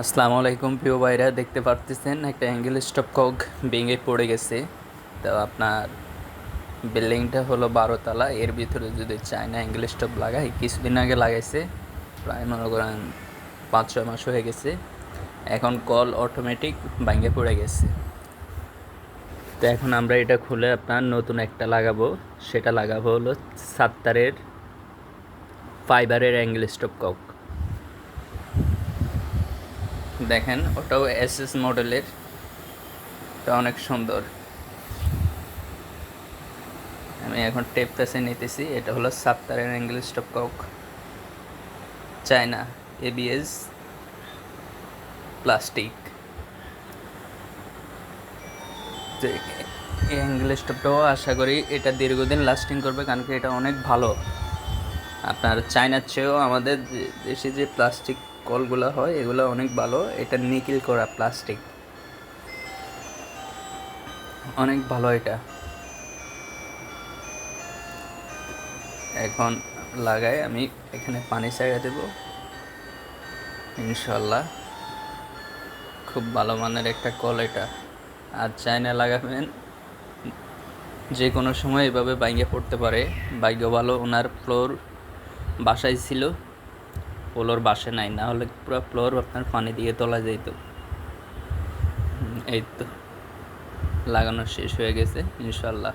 আসসালামু আলাইকুম প্রিয় ভাইরা, দেখতে পারতেছেন একটা অ্যাঙ্গেল স্টপ কক ভেঙে পড়ে গেছে। তো আপনার বিল্ডিংটা হলো বারো তলা, এর ভিতরে যদি চায়না অ্যাঙ্গেল স্টপ লাগাই, কিছুদিন আগে লাগাইছে, প্রায় মনে করেন পাঁচ, ছয় মাস হয়ে গেছে। এখন কল অটোমেটিক ভেঙে পড়ে গেছে। তো এখন আমরা এটা খুলে আপনার নতুন একটা লাগাবো। সেটা লাগাবো হলো সাত্তারের ফাইবারের অ্যাঙ্গেল স্টপ কক দেখেন, ওটাও এস এস মডেলের এটা অনেক সুন্দর। আমি এখন টেপ পেসে নিতেছি। এটা হলো সাপ্তারের angle stopcock China ABS plastic এই অ্যাঙ্গেল স্টপটাও আশা করি এটা দীর্ঘদিন লাস্টিং করবে, কারণ কি এটা অনেক ভালো। আপনার চায়নার চেয়েও আমাদের দেশে যে প্লাস্টিক কলগুলো হয়, এগুলো অনেক ভালো। এটা নিকিল করা প্লাস্টিক অনেক ভালো এটা। এখন লাগাই আমি, এখানে পানি ছাড়া দেব। ইনশাল্লাহ খুব ভালো মানের একটা কল এটা। আর চায়না লাগাবেন, যে কোনো সময় এভাবে বাইকে পড়তে পারে। বাইকে ভালো, ওনার ফ্লোর বাসায় ছিল। ফ্লোর বাসে নাই, না হলে পুরো ফ্লোর আপনার পানি দিয়ে তোলা যেত এই তো, লাগানো শেষ হয়ে গেছে, ইনশাল্লাহ।